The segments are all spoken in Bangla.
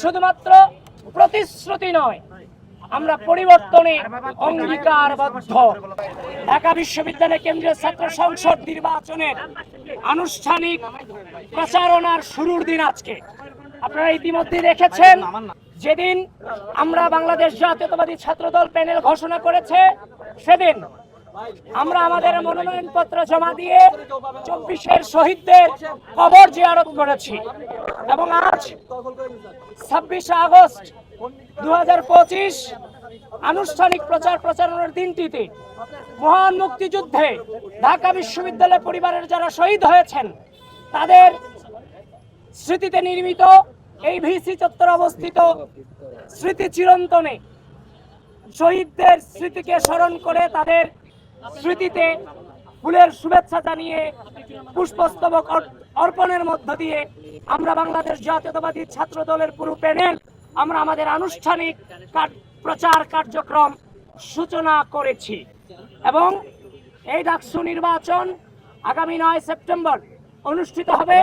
শুধুমাত্র প্রতিশ্রুতি নয়, আমরা পরিবর্তনে অঙ্গীকারবদ্ধ। ঢাকা বিশ্ববিদ্যালয় কেন্দ্রীয় ছাত্র সংসদ নির্বাচনের আনুষ্ঠানিক প্রচারণার শুরুর দিন আজকে। আপনারা ইতিমধ্যে দেখেছেন, যেদিন আমরা বাংলাদেশ জাতীয়তাবাদী ছাত্রদল প্যানেল ঘোষণা করেছে, সেদিন আমরা আমাদের মনোনয়ন পত্র জমা দিয়ে চব্বিশের শহীদদের কবর জিয়ারত করেছি। এবং আজ ছাব্বিশে আগস্ট দু হাজার পঁচিশ আনুষ্ঠানিক প্রচার প্রচারণার দিনটিতে মহান মুক্তিযুদ্ধে ঢাকা বিশ্ববিদ্যালয় পরিবারের যারা শহীদ হয়েছেন, তাদের স্মৃতিতে নির্মিত এই ভিসি চত্বর অবস্থিত স্মৃতি চিরন্তনে। শহীদদের স্মৃতিকে স্মরণ করে তাদের স্মৃতিতে ফুলের শুভেচ্ছা জানিয়ে পুষ্পস্তবক অর্পণের মধ্য দিয়ে আমরা বাংলাদেশ জাতীয়তাবাদী ছাত্র দলের পুরো প্যানেল আমরা আমাদের আনুষ্ঠানিক প্রচার কার্যক্রম সূচনা করেছি। এবং এই ডাকসু নির্বাচন আগামী নয় সেপ্টেম্বর অনুষ্ঠিত হবে।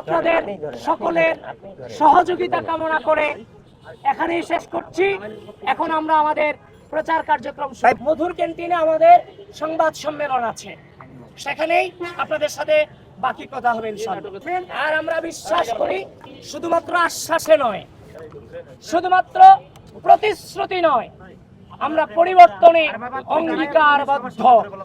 আপনাদের সকলের সহযোগিতা কামনা করে এখানেই শেষ করছি। এখন আমরা আমাদের প্রচার কার্যক্রম মধুর ক্যান্টিনে আমাদের সংবাদ সম্মেলন আছে। সেখানেই আপনাদের সাথে বাকি কথা হবে আর আমরা বিশ্বাস করি শুধুমাত্র আশ্বাসে নয় শুধুমাত্র প্রতিশ্রুতি নয় আমরা পরিবর্তনে অঙ্গীকারবদ্ধ।